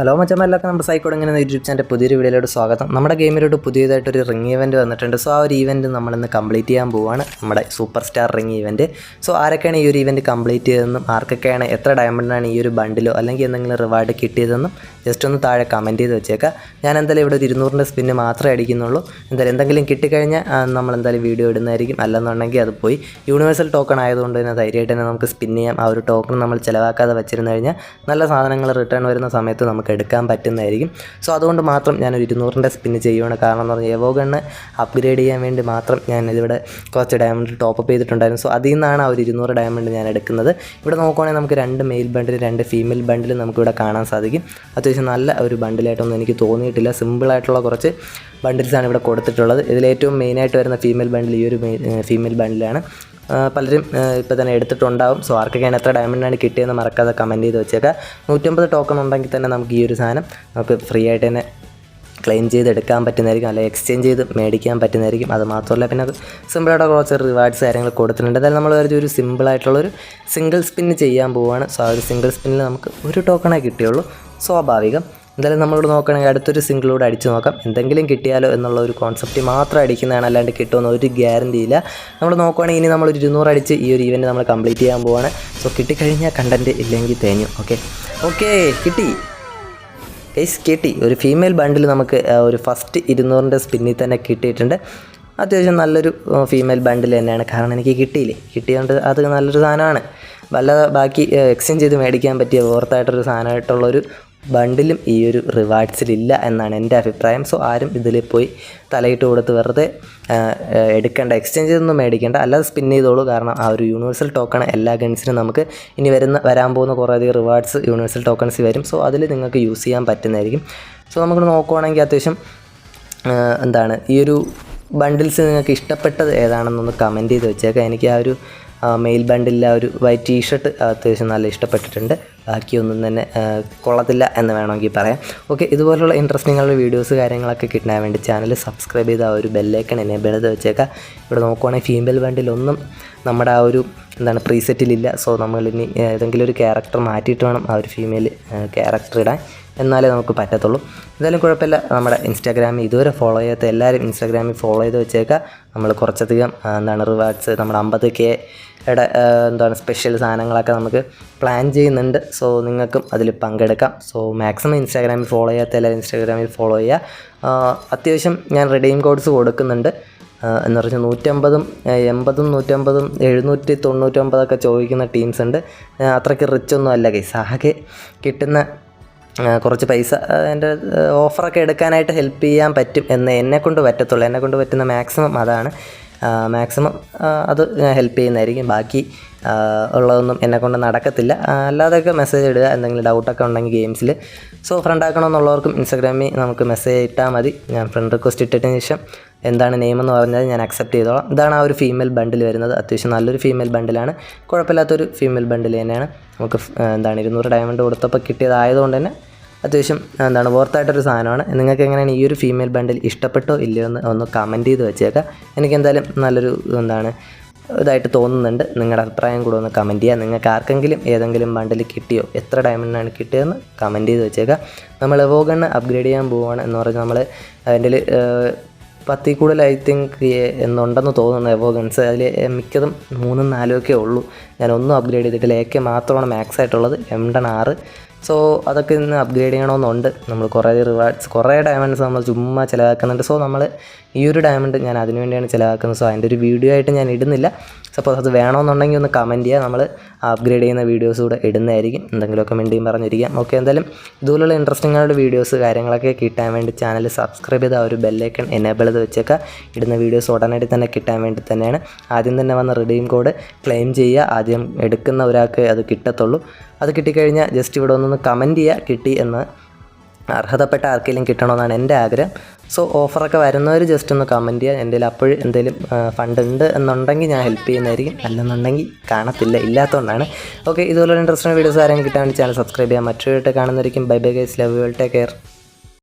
Hello മച്ചമ്മല്ലൊക്കെ നമ്മുടെ സൈക്കോട് ഇങ്ങനെ YouTube channel പുതിയൊരു വീഡിയോയിലോട്ട് സ്വാഗതം. നമ്മുടെ ഗെയിമിലോട്ട് പുതിയതായിട്ടൊരു റിംഗ് ഇവന്റ് വന്നിട്ടുണ്ട്. സോ ആ ഒരു ഇവന്റ് നമ്മളിന്ന് കംപ്ലീറ്റ് ചെയ്യാൻ പോവാണ്. നമ്മുടെ super star ring event so ആരൊക്കെയാണ് ഈ ഒരു ഇവന്റ് കംപ്ലീറ്റ് ചെയ്തതെന്നും ആർക്കൊക്കെയാണ് എത്ര ഡയമണ്ടിനാണ് ഈ ഒരു ബണ്ടിലോ അല്ലെങ്കിൽ എന്തെങ്കിലും റിവാർഡ് കിട്ടിയതെന്നും ജസ്റ്റ് ഒന്ന് താഴെ കമന്റ് ചെയ്ത് വെച്ചേക്കാം. ഞാൻ എന്തായാലും ഇവിടെ ഒരു ഇരുന്നൂറിന്റെ സ്പിന്ന് മാത്രമേ അടിക്കുന്നുള്ളൂ. എന്തായാലും എന്തെങ്കിലും കിട്ടിക്കഴിഞ്ഞാൽ നമ്മൾ എന്തായാലും വീഡിയോ ഇടുന്നതായിരിക്കും. അല്ലെന്നുണ്ടെങ്കിൽ അത് പോയി. യൂണിവേഴ്സൽ ടോക്കൺ ആയതുകൊണ്ട് തന്നെ ധൈര്യമായിട്ട് തന്നെ നമുക്ക് സ്പിൻ ചെയ്യാം. ആ ഒരു ടോക്കൺ നമ്മൾ ചിലവാക്കാതെ വെച്ചിരുന്നു കഴിഞ്ഞാൽ നല്ല സാധനങ്ങൾ റിട്ടേൺ വരുന്ന സമയത്ത് നമുക്ക് എടുക്കാൻ പറ്റുന്നതായിരിക്കും. സോ അതുകൊണ്ട് മാത്രം ഞാനൊരു ഇരുന്നൂറിന്റെ സ്പിന്ന് ചെയ്യുവാണ്. കാരണം എന്ന് പറഞ്ഞാൽ എവോ ഗണ്ണ് അപ്ഗ്രേഡ് ചെയ്യാൻ വേണ്ടി മാത്രം ഞാൻ ഇതിവിടെ കുറച്ച് ഡയമണ്ട് ടോപ്പ് അപ്പ് ചെയ്തിട്ടുണ്ടായിരുന്നു. സോ അതിൽ നിന്നാണ് ആ ഒരു ഇരുന്നൂറ് ഡയമണ്ട് ഞാൻ എടുക്കുന്നത്. ഇവിടെ നോക്കുവാണെങ്കിൽ നമുക്ക് രണ്ട് മെയിൽ ബണ്ടിൽ രണ്ട് ഫീമെയിൽ ബണ്ടിൽ നമുക്കിവിടെ കാണാൻ സാധിക്കും. അത്യാവശ്യം നല്ല ഒരു ബണ്ടിലായിട്ടൊന്നും എനിക്ക് തോന്നിയിട്ടില്ല. സിമ്പിളായിട്ടുള്ള കുറച്ച് ബണ്ടിൽസാണ് ഇവിടെ കൊടുത്തിട്ടുള്ളത്. ഇതിലേറ്റവും മെയിനായിട്ട് വരുന്ന ഫീമെയിൽ ബണ്ടിൽ ഈ ഒരു ഫീമെയിൽ ബണ്ടിലാണ് പലരും ഇപ്പോൾ തന്നെ എടുത്തിട്ടുണ്ടാവും. സോ ആർക്കൊക്കെയാണ് എത്ര ഡയമണ്ടാണ് കിട്ടിയെന്ന് മറക്കാതെ കമന്റ് ചെയ്ത് വെച്ചേക്കാം നൂറ്റമ്പത് ടോക്കൺ ഉണ്ടെങ്കിൽ തന്നെ നമുക്ക് ഈ ഒരു സാധനം നമുക്ക് ഫ്രീ ആയിട്ട് തന്നെ ക്ലെയിം ചെയ്ത് എടുക്കാൻ പറ്റുന്നതായിരിക്കും. അല്ലെങ്കിൽ എക്സ്ചേഞ്ച് ചെയ്ത് മേടിക്കാൻ പറ്റുന്നതായിരിക്കും. അത് മാത്രമല്ല പിന്നെ അത് സിമ്പിളായിട്ട് കുറച്ച് റിവാർഡ്സ് കാര്യങ്ങൾ കൊടുത്തിട്ടുണ്ട്. എന്തായാലും നമ്മൾ ഒരു ഒരു സിമ്പിളായിട്ടുള്ളൊരു സിംഗിൾ സ്പിന്ന് ചെയ്യാൻ പോവുകയാണ് സോ ആ ഒരു സിംഗിൾ സ്പിന്നിൽ നമുക്ക് ഒരു ടോക്കണേ കിട്ടിയുള്ളൂ. സ്വാഭാവികം. എന്തായാലും നമ്മളോട് നോക്കുകയാണെങ്കിൽ അടുത്തൊരു സിംഗിളൂടെ അടിച്ച് നോക്കാം. എന്തെങ്കിലും കിട്ടിയാലോ എന്നുള്ള ഒരു കോൺസെപ്റ്റ് മാത്രം അടിക്കുന്നതാണ്. അല്ലാണ്ട് കിട്ടുമെന്ന് ഒരു ഗ്യാരണ്ടി ഇല്ല. നമ്മൾ നോക്കുകയാണെങ്കിൽ ഇനി നമ്മളൊരു ഇരുന്നൂറ് അടിച്ച് ഈ ഒരു ഇവന്റ് നമ്മൾ കംപ്ലീറ്റ് ചെയ്യാൻ പോവാണ്. സോ കിട്ടിക്കഴിഞ്ഞാൽ കണ്ടന്റ് ഇല്ലെങ്കിൽ തേഞ്ഞു. ഓക്കെ ഓക്കെ കിട്ടി. ഗൈസ് കിട്ടി. ഒരു ഫീമെയിൽ ബണ്ടിൽ നമുക്ക് ഒരു ഫസ്റ്റ് ഇരുന്നൂറിന്റെ സ്പിന്നിൽ തന്നെ കിട്ടിയിട്ടുണ്ട്. അത്യാവശ്യം നല്ലൊരു ഫീമെയിൽ ബണ്ടിൽ തന്നെയാണ്. കാരണം എനിക്ക് കിട്ടിയില്ലേ? കിട്ടിയതുകൊണ്ട് അത് നല്ലൊരു സാധനമാണ്. വല്ല ബാക്കി എക്സ്ചേഞ്ച് ചെയ്ത് മേടിക്കാൻ പറ്റിയ ഓർത്തായിട്ടൊരു സാധനമായിട്ടുള്ളൊരു ബണ്ടിലും ഈ ഒരു റിവാർഡ്സിലില്ല എന്നാണ് എന്റെ അഭിപ്രായം. സോ ആരും ഇതിൽ പോയി തലയിട്ട് കൊടുത്ത് വെറുതെ എടുക്കേണ്ട എക്സ്ചേഞ്ച് ഒന്നും മേടിക്കേണ്ട അല്ലാതെ സ്പിൻ ചെയ്തോളൂ. കാരണം ആ ഒരു യൂണിവേഴ്സൽ ടോക്കൺ എല്ലാ ഗൺസിനും നമുക്ക് ഇനി വരുന്ന വരാൻ പോകുന്ന കുറേയധികം റിവാർഡ്സ് യൂണിവേഴ്സൽ ടോക്കൺസ് വരും. സോ അതിൽ നിങ്ങൾക്ക് യൂസ് ചെയ്യാൻ പറ്റുന്നതായിരിക്കും. സോ നമുക്ക് നോക്കുവാണെങ്കിൽ അത്യാവശ്യം എന്താണ് ഈ ഒരു ബണ്ടിൽസ് നിങ്ങൾക്ക് ഇഷ്ടപ്പെട്ടത് ഏതാണെന്നൊന്ന് കമന്റ് ചെയ്ത് വെച്ചേക്കാം. എനിക്ക് ആ ഒരു മെയിൽ ബണ്ടിൽ ആ ഒരു വൈറ്റ് ടീഷർട്ട് അത്യാവശ്യം നല്ല ഇഷ്ടപ്പെട്ടിട്ടുണ്ട്. ബാക്കിയൊന്നും തന്നെ കൊള്ളത്തില്ല എന്ന് വേണമെങ്കിൽ പറയാം. ഓക്കെ ഇതുപോലുള്ള ഇൻട്രസ്റ്റിംഗ് ആയുള്ള വീഡിയോസ് കാര്യങ്ങളൊക്കെ കിട്ടാൻ വേണ്ടി ചാനൽ സബ്സ്ക്രൈബ് ചെയ്ത് ആ ഒരു ബെല്ലേക്കൺ എനേബിൾ ചെയ്ത് വെച്ചേക്കാം ഇവിടെ നോക്കുവാണെങ്കിൽ ഫീമെയിൽ ബണ്ടിലൊന്നും നമ്മുടെ ആ ഒരു എന്താണ് പ്രീസെറ്റിലില്ല. സോ നമ്മളിനി ഏതെങ്കിലും ഒരു ക്യാരക്ടർ മാറ്റിയിട്ട് വേണം ആ ഒരു ഫീമെയിൽ ക്യാരക്ടർ ഇടാൻ. എന്നാലേ നമുക്ക് പറ്റത്തുള്ളൂ. എന്തായാലും കുഴപ്പമില്ല. നമ്മുടെ ഇൻസ്റ്റാഗ്രാമിൽ ഇതുവരെ ഫോളോ ചെയ്യാത്ത എല്ലാവരും ഇൻസ്റ്റാഗ്രാമിൽ ഫോളോ ചെയ്ത് വെച്ചേക്കാം നമ്മൾ കുറച്ചധികം എന്താണ് റിവാർഡ്സ് നമ്മുടെ അമ്പത് കെ യുടെ എന്താണ് സ്പെഷ്യൽ സാധനങ്ങളൊക്കെ നമുക്ക് പ്ലാൻ ചെയ്യുന്നുണ്ട്. സോ നിങ്ങൾക്കും അതിൽ പങ്കെടുക്കാം. സോ മാക്സിമം ഇൻസ്റ്റാഗ്രാമിൽ ഫോളോ ചെയ്യാത്ത എല്ലാവരും ഇൻസ്റ്റാഗ്രാമിൽ ഫോളോ ചെയ്യുക. അത്യാവശ്യം ഞാൻ റിഡീം കോഡ്സ് കൊടുക്കുന്നുണ്ട്. എന്ന് പറഞ്ഞാൽ നൂറ്റമ്പതും എൺപതും നൂറ്റമ്പതും എഴുന്നൂറ്റി തൊണ്ണൂറ്റൊമ്പതൊക്കെ ചോദിക്കുന്ന ടീംസ് ഉണ്ട്. അത്രയ്ക്ക് റിച്ച് ഒന്നും അല്ല കൈസ് ആകെ കിട്ടുന്ന കുറച്ച് പൈസ എന്റെ ഓഫറൊക്കെ എടുക്കാനായിട്ട് ഹെൽപ്പ് ചെയ്യാൻ പറ്റും എന്ന് എന്നെ കൊണ്ട് പറ്റത്തുള്ളൂ. എന്നെ കൊണ്ട് പറ്റുന്ന മാക്സിമം അതാണ്. മാക്സിമം അത് ഞാൻ ഹെൽപ്പ് ചെയ്യുന്നതായിരിക്കും. ബാക്കി ഉള്ളതൊന്നും എന്നെ കൊണ്ട് നടക്കത്തില്ല. അല്ലാതെയൊക്കെ മെസ്സേജ് ഇടുക എന്തെങ്കിലും ഡൗട്ടൊക്കെ ഉണ്ടെങ്കിൽ ഗെയിംസിൽ സോ ഫ്രണ്ട് ആക്കണമെന്നുള്ളവർക്കും ഇൻസ്റ്റാഗ്രാമിൽ നമുക്ക് മെസ്സേജ് ഇട്ടാൽ മതി. ഞാൻ ഫ്രണ്ട് റിക്വസ്റ്റ് ഇട്ടതിന് ശേഷം എന്താണ് നെയിം എന്ന് പറഞ്ഞാൽ ഞാൻ അക്സെപ്റ്റ് ചെയ്തോളാം. ഇതാണ് ആ ഒരു ഫീമെയിൽ ബണ്ടിൽ വരുന്നത്. അത്യാവശ്യം നല്ലൊരു ഫീമെയിൽ ബണ്ടിലാണ് കുഴപ്പമില്ലാത്തൊരു ഫീമെയിൽ ബണ്ടിൽ തന്നെയാണ്. നമുക്ക് എന്താണ് ഇരുന്നൂറ് ഡയമണ്ട് കൊടുത്തപ്പോൾ കിട്ടിയതായതുകൊണ്ട് തന്നെ അത്യാവശ്യം എന്താണ് വർത്തായിട്ടൊരു സാധനമാണ്. നിങ്ങൾക്ക് എങ്ങനെയാണ് ഈ ഒരു ഫീമെയിൽ ബണ്ടിൽ ഇഷ്ടപ്പെട്ടോ ഇല്ലയോ എന്ന് ഒന്ന് കമന്റ് ചെയ്ത് വെച്ചേക്കാം. എനിക്ക് എന്തായാലും നല്ലൊരു എന്താണ് ഇതായിട്ട് തോന്നുന്നുണ്ട്. നിങ്ങളുടെ അഭിപ്രായം കൂടെ ഒന്ന് കമന്റ് ചെയ്യുക നിങ്ങൾക്ക് ആർക്കെങ്കിലും ഏതെങ്കിലും ബണ്ടിൽ കിട്ടിയോ എത്ര ഡയമണ്ടാണ് കിട്ടിയതെന്ന് കമന്റ് ചെയ്ത് വെച്ചേക്കുക നമ്മൾ എവോഗണ്ണ് അപ്ഗ്രേഡ് ചെയ്യാൻ പോവുകയാണ് എന്ന് പറഞ്ഞാൽ നമ്മൾ അതിന്റെ പത്തിൽ കൂടുതൽ ഐ തിങ്ക് എന്നുണ്ടെന്ന് തോന്നുന്നു എവോഗൺസ് അതിൽ മിക്കതും മൂന്നും നാലും ഒക്കെ ഉള്ളൂ. ഞാൻ ഒന്നും അപ്ഗ്രേഡ് ചെയ്തിട്ടില്ല. എ കെ മാത്രമാണ് മാക്സ് ആയിട്ടുള്ളത്. എം ഡൺ ആറ് സോ അതൊക്കെ ഇന്ന് അപ്ഗ്രേഡ് ചെയ്യണമെന്നുണ്ട്. നമ്മൾ കുറേ റിവാർഡ്സ് കുറേ ഡയമണ്ട്സ് നമ്മൾ ചുമ്മാ ചിലവാക്കുന്നുണ്ട്. സോ നമ്മൾ ഈ ഒരു ഡയമണ്ട് ഞാൻ അതിനുവേണ്ടിയാണ് ചിലവാക്കുന്നത്. സോ അതിന്റെ ഒരു വീഡിയോ ആയിട്ട് ഞാൻ ഇടുന്നില്ല. സപ്പോസ് അത് വേണമെന്നുണ്ടെങ്കിൽ ഒന്ന് കമന്റ് ചെയ്യുക നമ്മൾ അപ്ഗ്രേഡ് ചെയ്യുന്ന വീഡിയോസ് കൂടെ ഇടുന്നതായിരിക്കും. എന്തെങ്കിലുമൊക്കെ മിണ്ടിയും പറഞ്ഞിരിക്കാം. ഓക്കെ എന്തായാലും ഇതുപോലുള്ള ഇൻട്രസ്റ്റിംഗ് ആയിട്ട് വീഡിയോസ് കാര്യങ്ങളൊക്കെ കിട്ടാൻ വേണ്ടി ചാനൽ സബ്സ്ക്രൈബ് ചെയ്ത് ആ ഒരു ബെല്ലൈക്കൺ എനേബിൾ ചെയ്ത് വെച്ചേക്കുക ഇടുന്ന വീഡിയോസ് ഉടനടി തന്നെ കിട്ടാൻ വേണ്ടി തന്നെയാണ്. ആദ്യം തന്നെ വന്ന റിഡീം കോഡ് ക്ലെയിം ചെയ്യുക. ആദ്യം എടുക്കുന്ന ഒരാൾക്ക് അത് കിട്ടത്തുള്ളൂ. അത് കിട്ടിക്കഴിഞ്ഞാൽ ജസ്റ്റ് ഇവിടെ ഒന്ന് കമന്റ് ചെയ്യുക കിട്ടി എന്ന് അർഹതപ്പെട്ട ആർക്കെങ്കിലും കിട്ടണമെന്നാണ് എന്റെ ആഗ്രഹം. സോ ഓഫറൊക്കെ വരുന്നവർ ജസ്റ്റ് ഒന്ന് കമന്റ് ചെയ്യുക. എന്റെ അപ്പോഴും എന്തെങ്കിലും ഫണ്ട് ഉണ്ട് എന്നുണ്ടെങ്കിൽ ഞാൻ ഹെൽപ്പ് ചെയ്യുന്നതായിരിക്കും. അല്ലെന്നുണ്ടെങ്കിൽ കാണത്തില്ല ഇല്ലാത്തതുകൊണ്ടാണ്. ഓക്കെ ഇതുപോലെ ഇൻട്രസ്റ്റിംഗ് വീഡിയോസ് ആരെങ്കിലും കിട്ടാൻ ചാനൽ സബ്സ്ക്രൈബ് ചെയ്യാം മറ്റൊരു കാണുന്നതായിരിക്കും bye bye guys love you take care